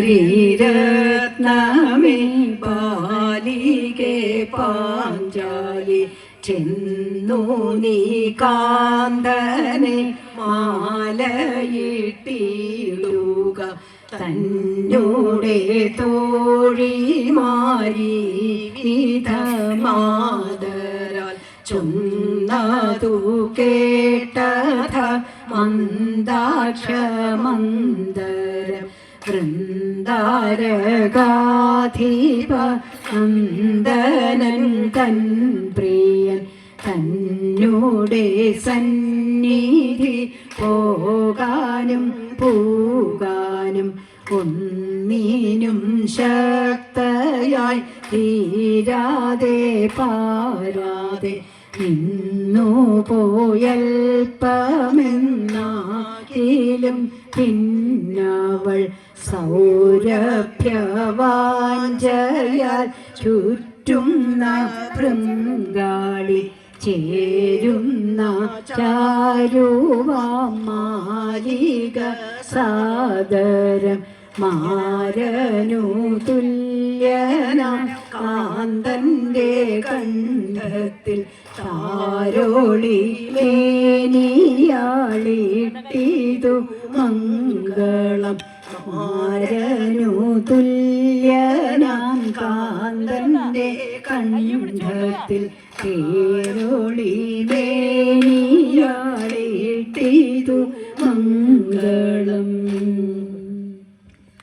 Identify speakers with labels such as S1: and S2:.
S1: സുന്ദരിരത്നമേ പാലികെ പാഞ്ചാലി. ചെന്നു നീ കാന്തനെ മാലയിട്ടിടുക. തന്നോടെ തോഴിമാരി വിധമാതരാൽ ചൊന്നതു കേട്ടഥ മന്ദാക്ഷമന്ദരം. വൃന്ദാരകാധീപ നന്ദനൻ പ്രിയൻ തന്നോടെ സന്നിധി പോകാനും പോകാനും ഒന്നിനും ശക്തയായി തീരാതെ പാരാതെ നിന്നു പോയൽപ്പമെന്നാകിലും പിന്നവൾ സൗരഭ്യവാഞ്ചയാൽ ചുറ്റുന്ന പൃങ്കാളി ചേരുന്ന ചാരുവാമാലിക സാദരം മാരനു തുല്യനാം കാന്തന്റെ കണ്ഠത്തിൽ താരോളി മേനിയാളിട്ടിതു മംഗളം. മാരനു തുല്യനാം കാന്തന്റെ കണ്ഠത്തിൽ തേരോളി മേനിയാളിട്ടിതു മംഗളം